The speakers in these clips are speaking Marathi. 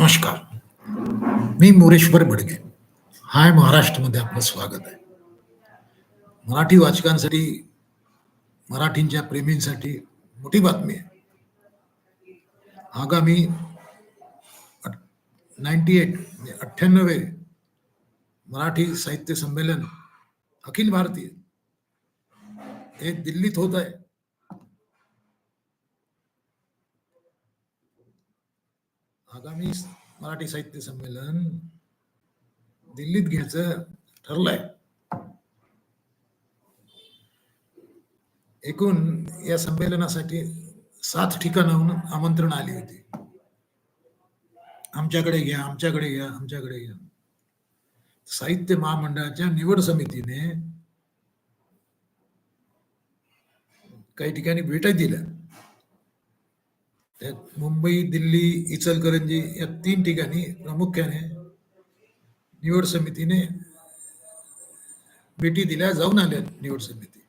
नमस्कार. मी मोरेश्वर बडगे. हाय महाराष्ट्रमध्ये आपलं स्वागत आहे. मराठी वाचकांसाठी मराठींच्या प्रेमींसाठी मोठी बातमी आहे. आगामी नाईन्टी एट म्हणजे अठ्ठ्याण्णवे मराठी साहित्य संमेलन अखिल भारतीय हे दिल्लीत होत आहे. आगामी मराठी साहित्य संमेलन दिल्लीत घ्यायचं ठरलंय. एकूण या संमेलनासाठी सात ठिकाणाहून आमंत्रण आली होती. आमच्याकडे घ्या आमच्याकडे घ्या आमच्याकडे घ्या. साहित्य महामंडळाच्या निवड समितीने काही ठिकाणी भेटा दिल्या. मुंबई दिल्ली इचलकरंजी या तीन ठिकाणी प्रामुख्याने निवड समितीने भेटी दिल्या जाऊन आल्या निवड समिती.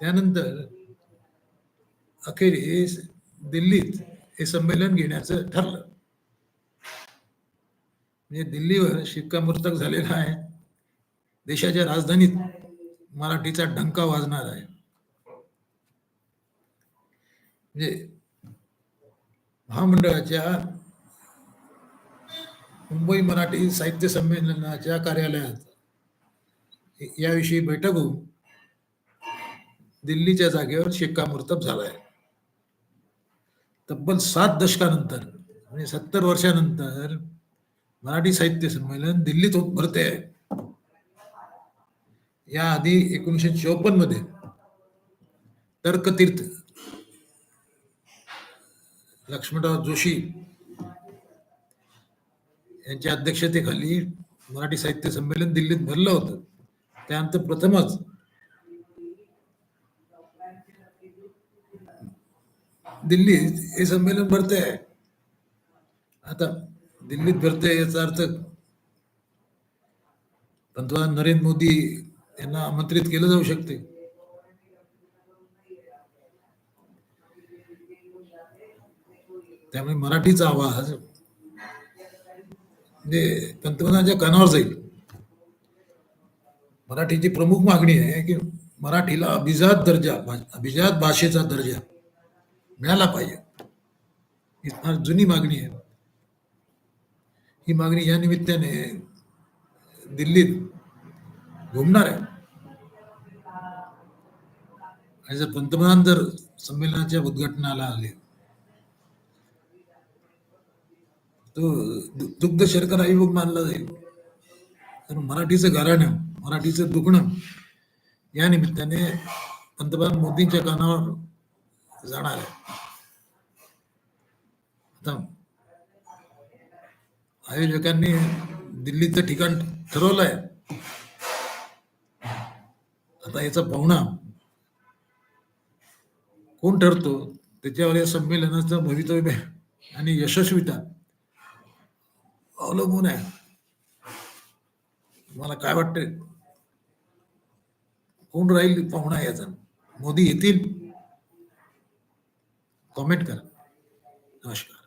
त्यानंतर अखेरीस दिल्लीत हे संमेलन घेण्याचं ठरलं. म्हणजे दिल्लीवर शिक्कामोर्तब झालेला आहे. देशाच्या राजधानीत मराठीचा डंका वाजणार आहे. म्हणजे महामंडळाच्या मुंबई मराठी साहित्य संमेलनाच्या कार्यालयात याविषयी बैठक होऊन दिल्लीच्या जागेवर शिक्कामोर्तब झालाय. तब्बल सात दशकानंतर म्हणजे सत्तर वर्षानंतर मराठी साहित्य संमेलन दिल्लीत होत भरते आहे याआधी एकोणीसशे चौपन्नमध्ये तर्कतीर्थ लक्ष्मणराव जोशी यांच्या अध्यक्षतेखाली मराठी साहित्य संमेलन दिल्लीत भरलं होतं. त्यानंतर प्रथमच दिल्लीत हे संमेलन भरते आहे आता दिल्लीत भरते याचा अर्थ पंतप्रधान नरेंद्र मोदी यांना आमंत्रित केलं जाऊ शकते. त्यामुळे मराठीचा आवाज म्हणजे पंतप्रधानांच्या कानावर जाईल. मराठीची प्रमुख मागणी आहे की मराठीला अभिजात दर्जा अभिजात भाषेचा दर्जा मिळाला पाहिजे. ही फार जुनी मागणी आहे. ही मागणी या निमित्ताने दिल्लीत घुमणार आहे. आणि जर पंतप्रधान जर संमेलनाच्या उद्घाटनाला आले तो दुग्ध शर्करा युग मानला जाईल. तर मराठीचं गाराणं मराठीचं दुखणं या निमित्ताने पंतप्रधान मोदींच्या कानावर जाणार आहे. आता आयोजकांनी दिल्लीचं ठिकाण ठरवलंय. आता याचा पाहुणा कोण ठरतो? त्याच्यावर या संमेलनाचं भवितव्य आणि यशस्वीता अवलंबून आहे. मला काय वाटतंय? कोण राहील पाहुणा याचा? मोदी येतील? कॉमेंट करा. नमस्कार.